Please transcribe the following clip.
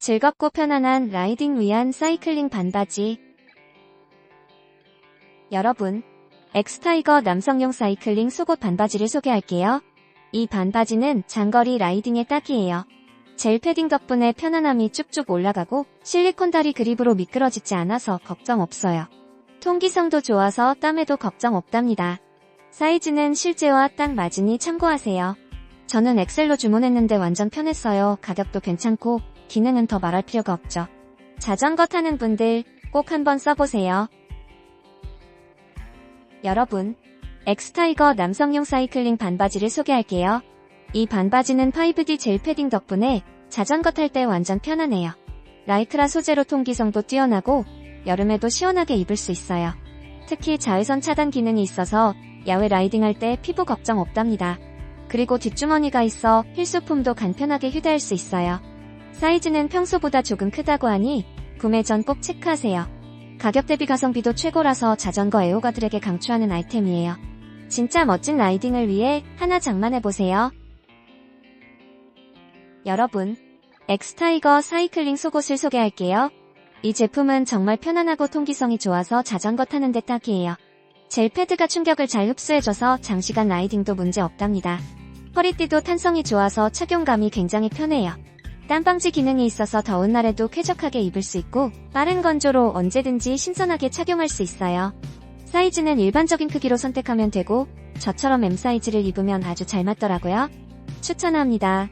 즐겁고 편안한 라이딩 위한 사이클링 반바지. 여러분, 엑스타이거 남성용 사이클링 속옷 반바지를 소개할게요. 이 반바지는 장거리 라이딩에 딱이에요. 젤 패딩 덕분에 편안함이 쭉쭉 올라가고 실리콘 다리 그립으로 미끄러지지 않아서 걱정 없어요. 통기성도 좋아서 땀에도 걱정 없답니다. 사이즈는 실제와 딱 맞으니 참고하세요. 저는 엑셀로 주문했는데 완전 편했어요. 가격도 괜찮고 기능은 더 말할 필요가 없죠. 자전거 타는 분들 꼭 한번 써보세요. 여러분, 엑스타이거 남성용 사이클링 반바지를 소개할게요. 이 반바지는 5D 젤 패딩 덕분에 자전거 탈 때 완전 편하네요. 라이크라 소재로 통기성도 뛰어나고 여름에도 시원하게 입을 수 있어요. 특히 자외선 차단 기능이 있어서 야외 라이딩 할 때 피부 걱정 없답니다. 그리고 뒷주머니가 있어 필수품도 간편하게 휴대할 수 있어요. 사이즈는 평소보다 조금 크다고 하니 구매 전 꼭 체크하세요. 가격 대비 가성비도 최고라서 자전거 애호가들에게 강추하는 아이템이에요. 진짜 멋진 라이딩을 위해 하나 장만해보세요. 여러분, 엑스타이거 사이클링 속옷을 소개할게요. 이 제품은 정말 편안하고 통기성이 좋아서 자전거 타는 데 딱이에요. 젤 패드가 충격을 잘 흡수해줘서 장시간 라이딩도 문제 없답니다. 허리띠도 탄성이 좋아서 착용감이 굉장히 편해요. 땀방지 기능이 있어서 더운 날에도 쾌적하게 입을 수 있고 빠른 건조로 언제든지 신선하게 착용할 수 있어요. 사이즈는 일반적인 크기로 선택하면 되고 저처럼 M 사이즈를 입으면 아주 잘 맞더라고요. 추천합니다.